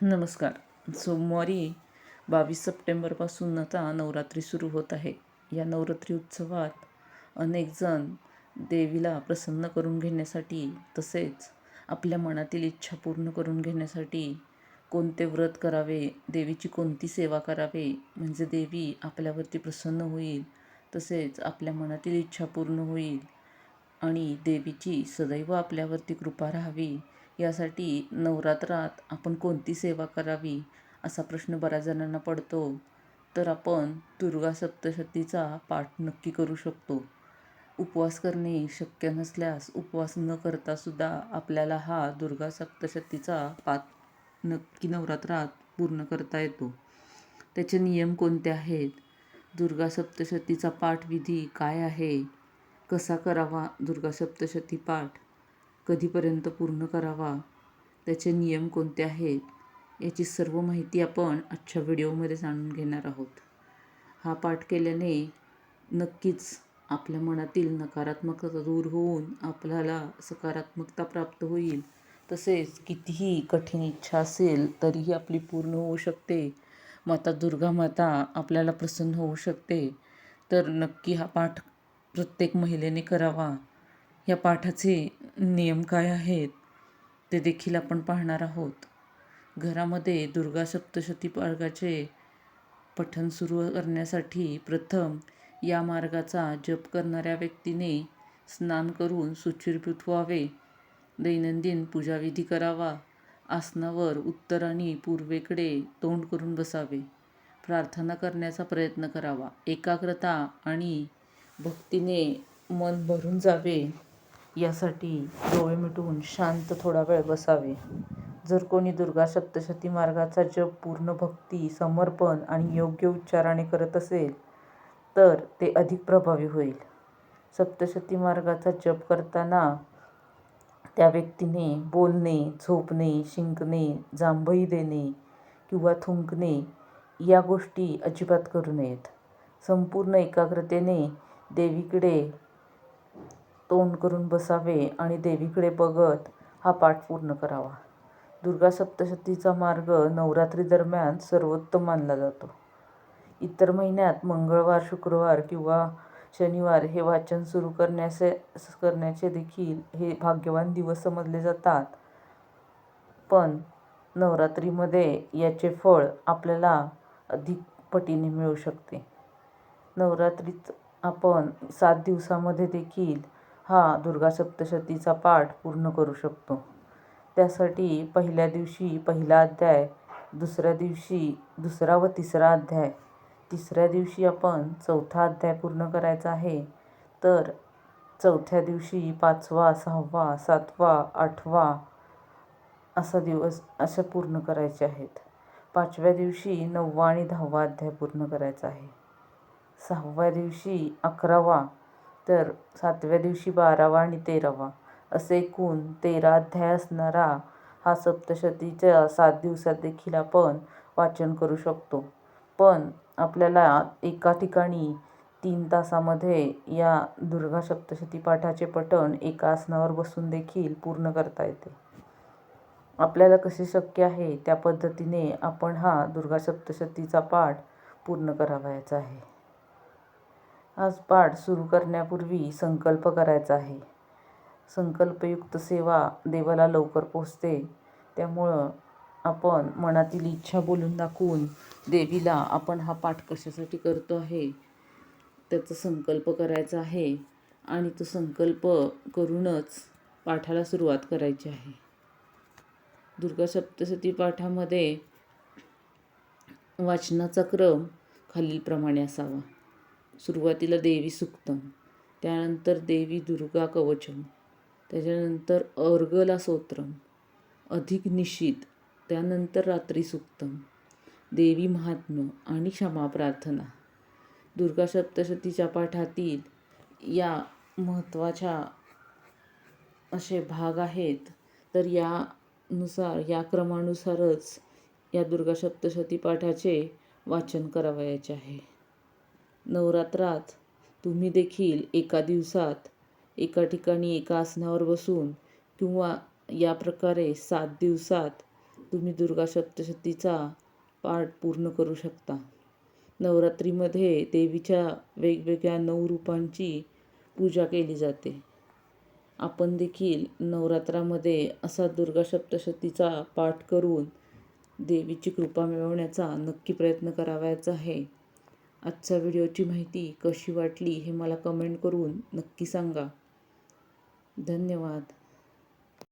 नमस्कार. सोमवारी बावीस सप्टेंबरपासून आता नवरात्री सुरू होत आहे. या नवरात्री उत्सवात अनेकजण देवीला प्रसन्न करून घेण्यासाठी तसेच आपल्या मनातील इच्छा पूर्ण करून घेण्यासाठी कोणते व्रत करावे देवीची कोणती सेवा करावे म्हणजे देवी आपल्यावरती प्रसन्न होईल तसेच आपल्या मनातील इच्छा पूर्ण होईल आणि देवीची सदैव आपल्यावरती कृपा राहावी यासाठी नवरात्रात आपण कोणती सेवा करावी असा प्रश्न बऱ्याच जणांना पडतो. तर आपण दुर्गा सप्तशतीचा पाठ नक्की करू शकतो. उपवास करणे शक्य नसल्यास उपवास न करतासुद्धा आपल्याला हा दुर्गा सप्तशतीचा पाठ नक्की नवरात्रात पूर्ण करता येतो. त्याचे नियम कोणते आहेत? दुर्गा सप्तशतीचा पाठविधी काय आहे? कसा करावा दुर्गा सप्तशती पाठ? कधीपर्यंत पूर्ण करावा? त्याचे नियम कोणते आहेत? याची सर्व माहिती आपण आजच्या व्हिडिओमध्ये जाणून घेणार आहोत. हा पाठ केल्याने नक्कीच आपल्या मनातील नकारात्मकता दूर होऊन आपल्याला सकारात्मकता प्राप्त होईल. तसेच कितीही कठीण इच्छा असेल तरीही आपली पूर्ण होऊ शकते. माता दुर्गा माता आपल्याला प्रसन्न होऊ शकते. तर नक्की हा पाठ प्रत्येक महिलेने करावा. या पाठाचे नियम काय आहेत ते देखील आपण पाहणार आहोत. घरामध्ये दुर्गा सप्तशती मार्गाचे पठण सुरू करण्यासाठी प्रथम या मार्गाचा जप करणाऱ्या व्यक्तीने स्नान करून सुचिरभूत व्हावे दैनंदिन पूजाविधी करावा आसनावर उत्तर आणि पूर्वेकडे तोंड करून बसावे प्रार्थना करण्याचा प्रयत्न करावा एकाग्रता आणि भक्तीने मन भरून जावे. यासाठी डोळे मिटून शांत थोडा वेळ बसावे. जर कोणी दुर्गा सप्तशती मार्गाचा जप पूर्ण भक्ती समर्पण आणि योग्य उच्चाराने करत असेल तर ते अधिक प्रभावी होईल. सप्तशती मार्गाचा जप करताना त्या व्यक्तीने बोलणे झोपणे शिंकणे जांभई देणे किंवा थुंकणे या गोष्टी अजिबात करू नयेत. संपूर्ण एकाग्रतेने देवीकडे तोंड करून बसावे आणि देवीकडे बघत हा पाठ पूर्ण करावा. दुर्गा सप्तशतीचा मार्ग नवरात्री दरम्यान सर्वोत्तम मानला जातो. इतर महिन्यात मंगळवार शुक्रवार किंवा शनिवार हे वाचन सुरू करण्याचे करण्याचे देखील हे भाग्यवान दिवस समजले जातात. पण नवरात्रीमध्ये याचे फळ आपल्याला अधिक पटीने मिळू शकते. नवरात्रीत आपण सात दिवसामध्ये देखील हा दुर्गा सप्तशतीचा पाठ पूर्ण करू शकतो. त्यासाठी पहिल्या दिवशी पहिला अध्याय दुसऱ्या दिवशी दुसरा व तिसरा अध्याय तिसऱ्या दिवशी आपण चौथा अध्याय पूर्ण करायचा आहे तर चौथ्या दिवशी पाचवा सहावा सातवा आठवा असा दिवस असे पूर्ण करायचे आहेत. पाचव्या दिवशी नववा आणि दहावा अध्याय पूर्ण करायचा आहे. सहाव्या दिवशी अकरावा तर सातव्या दिवशी बारावा आणि तेरावा असे एकूण तेरा अध्याय असणारा हा सप्तशतीच्या सात दिवसात देखील आपण वाचन करू शकतो. पण आपल्याला एका ठिकाणी तीन तासामध्ये या दुर्गा सप्तशती पाठाचे पठण एका आसनावर बसून देखील पूर्ण करता येते. आपल्याला कसे शक्य आहे त्या पद्धतीने आपण हा दुर्गा सप्तशतीचा पाठ पूर्ण करावयाचा आहे. आज पाठ सुरू करण्यापूर्वी संकल्प करायचा आहे. संकल्पयुक्त सेवा देवाला लवकर पोचते त्यामुळं आपण मनातील इच्छा बोलून दाखवून देवीला आपण हा पाठ कशासाठी करतो आहे त्याचा संकल्प करायचा आहे आणि तो संकल्प करूनच पाठाला सुरुवात करायची आहे. दुर्गा सप्तशती पाठामध्ये वाचनाचा क्रम खालीलप्रमाणे असावा. सुरुवातीला देवी सुक्तम त्यानंतर देवी दुर्गा कवचम त्याच्यानंतर अर्गला सोत्रम अधिक निशित त्यानंतर रात्री सुक्तम देवी महात्म्य आणि क्षमा प्रार्थना. दुर्गा सप्तशतीच्या पाठातील या महत्त्वाच्या असे भाग आहेत तर यानुसार या क्रमानुसारच या दुर्गा सप्तशती पाठाचे वाचन करावयाचे आहे. नवरात्रात तुम्ही देखील एका दिवसात एका ठिकाणी एका आसनावर बसून किंवा या प्रकारे सात दिवसात तुम्ही दुर्गा सप्तशतीचा पाठ पूर्ण करू शकता. नवरात्रीमध्ये देवीच्या वेगवेगळ्या नऊ रूपांची पूजा केली जाते. आपण देखील नवरात्रामध्ये असा दुर्गा सप्तशतीचा पाठ करून देवीची कृपा मिळवण्याचा नक्की प्रयत्न करावायचा आहे. आजच्या व्हिडिओची माहिती कशी वाटली हे मला कमेंट करून नक्की सांगा. धन्यवाद.